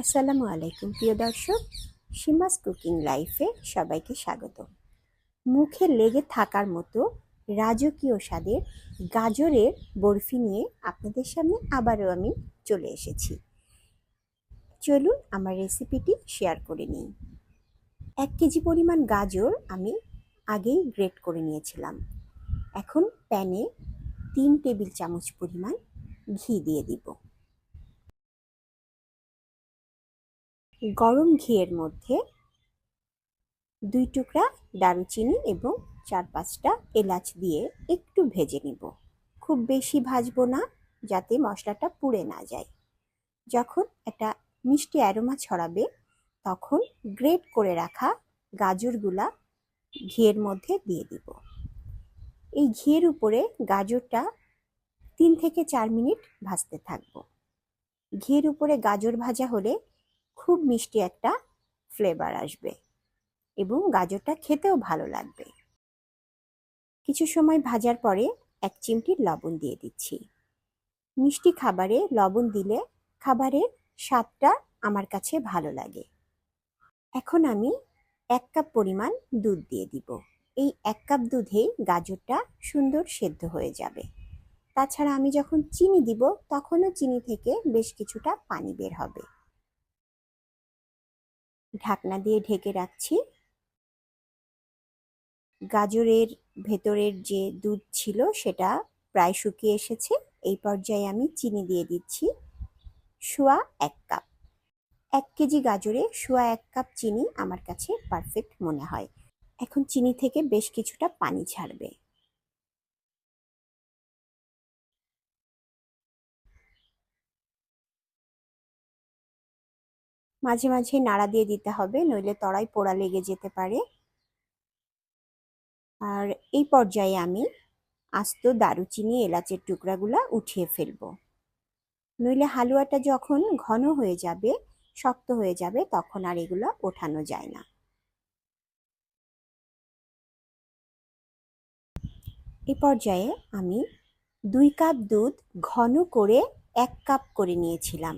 আসসালামু আলাইকুম, প্রিয় দর্শক। সীমাস কুকিং লাইফে সবাইকে স্বাগত। মুখে লেগে থাকার মতো রাজকীয় স্বাদের গাজরের বরফি নিয়ে আপনাদের সামনে আবারও আমি চলে এসেছি। চলুন আমার রেসিপিটি শেয়ার করে নিই। এক কেজি পরিমাণ গাজর আমি আগেই গ্রেট করে নিয়েছিলাম। এখন প্যানে তিন টেবিল চামচ পরিমাণ ঘি দিয়ে দিব। গরম ঘিয়ের মধ্যে দুই টুকরা দারুচিনি এবং চার পাঁচটা এলাচ দিয়ে একটু ভেজে নিব। খুব বেশি ভাজবো না, যাতে মশলাটা পুড়ে না যায়। যখন একটা মিষ্টি অ্যারোমা ছড়াবে, তখন গ্রেট করে রাখা গাজরগুলা ঘিয়ের মধ্যে দিয়ে দিব। এই ঘিয়ের উপরে গাজরটা তিন থেকে চার মিনিট ভাজতে থাকব। ঘিয়ের উপরে গাজর ভাজা হলে খুব মিষ্টি একটা ফ্লেভার আসবে এবং গাজরটা খেতেও ভালো লাগবে। কিছু সময় ভাজার পরে এক চিমটি লবণ দিয়ে দিচ্ছি। মিষ্টি খাবারে লবণ দিলে খাবারের স্বাদটা আমার কাছে ভালো লাগে। এখন আমি এক কাপ পরিমাণ দুধ দিয়ে দিব। এই এক কাপ দুধেই গাজরটা সুন্দর সেদ্ধ হয়ে যাবে। তাছাড়া আমি যখন চিনি দিব, তখনও চিনি থেকে বেশ কিছুটা পানি বের হবে। ঢাকনা দিয়ে ঢেকে রাখছি। গাজরের ভেতরের যে দুধ ছিল সেটা প্রায় শুকিয়ে এসেছে। এই পর্যায়ে আমি চিনি দিয়ে দিচ্ছি। শোয়া এক কাপ। এক কেজি গাজরে শোয়া এক কাপ চিনি আমার কাছে পারফেক্ট মনে হয়। এখন চিনি থেকে বেশ কিছুটা পানি ছাড়বে। মাঝে মাঝে নাড়া দিয়ে দিতে হবে, নইলে তড়াই পোড়া লেগে যেতে পারে। আর এই পর্যায়ে আমি আস্ত দারুচিনি, এলাচের টুকরাগুলা উঠিয়ে ফেলব। নইলে হালুয়াটা যখন ঘন হয়ে যাবে, শক্ত হয়ে যাবে, তখন আর এগুলো ওঠানো যায় না। এই পর্যায়ে আমি দুই কাপ দুধ ঘন করে এক কাপ করে নিয়েছিলাম।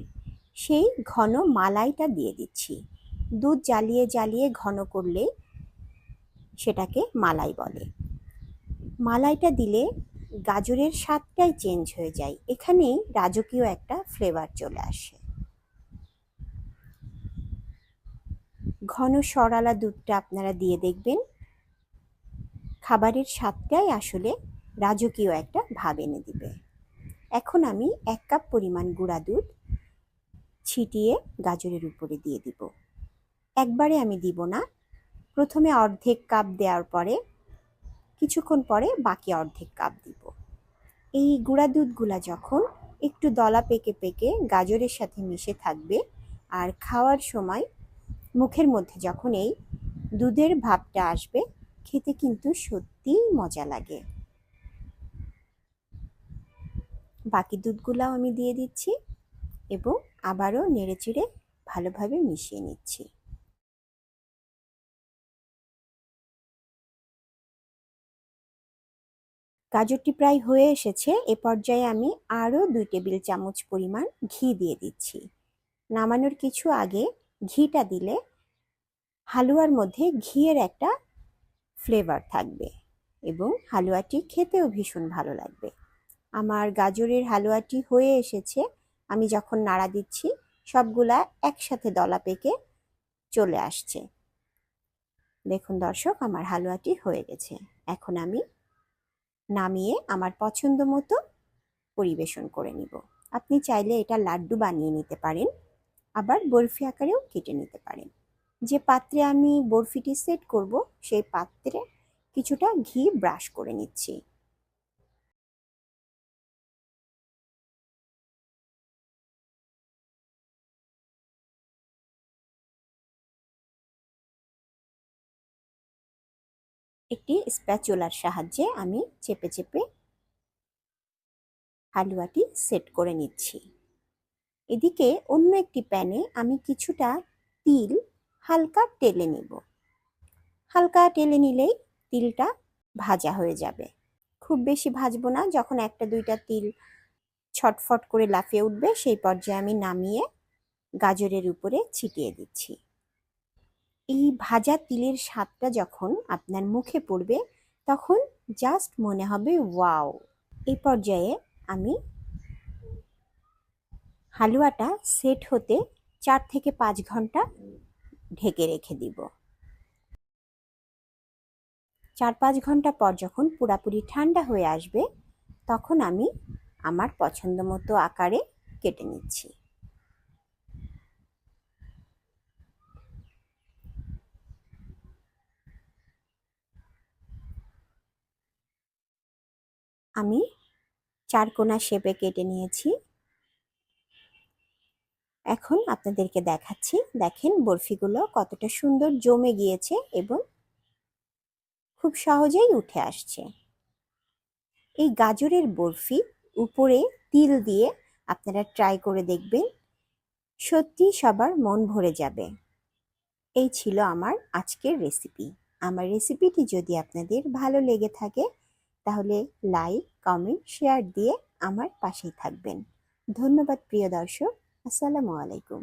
সেই ঘন মালাইটা দিয়ে দিচ্ছি। দুধ জ্বালিয়ে জ্বালিয়ে ঘন করলে সেটাকে মালাই বলে। মালাইটা দিলে গাজরের স্বাদটাই চেঞ্জ হয়ে যায়। এখানেই রাজকীয় একটা ফ্লেভার চলে আসে। ঘন সরালা দুধটা আপনারা দিয়ে দেখবেন। খাবারের স্বাদটাই আসলে রাজকীয় একটা ভাব এনে দিবে। এখন আমি এক কাপ পরিমাণ গুঁড়া দুধ ছিটিয়ে গাজরের উপরে দিয়ে দিব। একবারে আমি দিব না। প্রথমে অর্ধেক কাপ দেওয়ার পরে, কিছুক্ষণ পরে বাকি অর্ধেক কাপ দিব। এই গুঁড়া দুধগুলা যখন একটু দলা পেকে পেকে গাজরের সাথে মিশে থাকবে আর খাওয়ার সময় মুখের মধ্যে যখন এই দুধের ভাবটা আসবে, খেতে কিন্তু সত্যিই মজা লাগে। বাকি দুধগুলাও আমি দিয়ে দিচ্ছি এবং আবারও নেড়েচেড়ে ভালোভাবে মিশিয়ে নিচ্ছি। গাজরটি প্রায় হয়ে এসেছে, এ পর্যায়ে আমি আরও দুই টেবিল চামচ পরিমাণ ঘি দিয়ে দিচ্ছি। নামানোর কিছু আগে ঘিটা দিলে হালুয়ার মধ্যে ঘিয়ের একটা ফ্লেভার থাকবে এবং হালুয়াটি খেতেও ভীষণ ভালো লাগবে। আমার গাজরের হালুয়াটি হয়ে এসেছে আমি যখন নাড়া দিচ্ছি, সবগুলা একসাথে দলা পেকে চলে আসছে। দেখুন দর্শক, আমার হালুয়াটি হয়ে গেছে। এখন আমি নামিয়ে আমার পছন্দ মতো পরিবেশন করে নিব। আপনি চাইলে এটা লাড্ডু বানিয়ে নিতে পারেন, আবার বরফি আকারেও কেটে নিতে পারেন। যে পাত্রে আমি বরফিটি সেট করব, সেই পাত্রে কিছুটা ঘি ব্রাশ করে নিচ্ছি। একটি স্প্যাচুলার সাহায্যে আমি চেপে চেপে হালুয়াটি সেট করে নিচ্ছি। এদিকে অন্য একটি প্যানে আমি কিছুটা তিল হালকা টেলে নিব। হালকা টেলে নিলেই তিলটা ভাজা হয়ে যাবে। খুব বেশি ভাজবো না, যখন একটা দুইটা তিল ছটফট করে লাফিয়ে উঠবে, সেই পর্যায়ে আমি নামিয়ে গাজরের উপরে ছিটিয়ে দিচ্ছি। এই ভাজা তিলের স্বাদটা যখন আপনার মুখে পড়বে, তখন জাস্ট মনে হবে, ওয়াও! এই পর্যায়ে আমি হালুয়াটা সেট হতে চার থেকে পাঁচ ঘণ্টা ঢেকে রেখে দিব। চার পাঁচ ঘণ্টা পর যখন পুরাপুরি ঠান্ডা হয়ে আসবে, তখন আমি আমার পছন্দ মতো আকারে কেটে নিচ্ছি। আমি চারকোনা শেপে কেটে নিয়েছি। এখন আপনাদেরকে দেখাচ্ছি, দেখেন বরফিগুলো কতটা সুন্দর জমে গিয়েছে এবং খুব সহজেই উঠে আসছে। এই গাজরের বরফি উপরে তিল দিয়ে আপনারা ট্রাই করে দেখবেন, সত্যি সবার মন ভরে যাবে। এই ছিল আমার আজকের রেসিপি আমার রেসিপিটি যদি আপনাদের ভালো লেগে থাকে তাহলে লাইক কমেন্ট শেয়ার দিয়ে আমার পাশেই থাকবেন। ধন্যবাদ প্রিয় দর্শক আসসালামু আলাইকুম।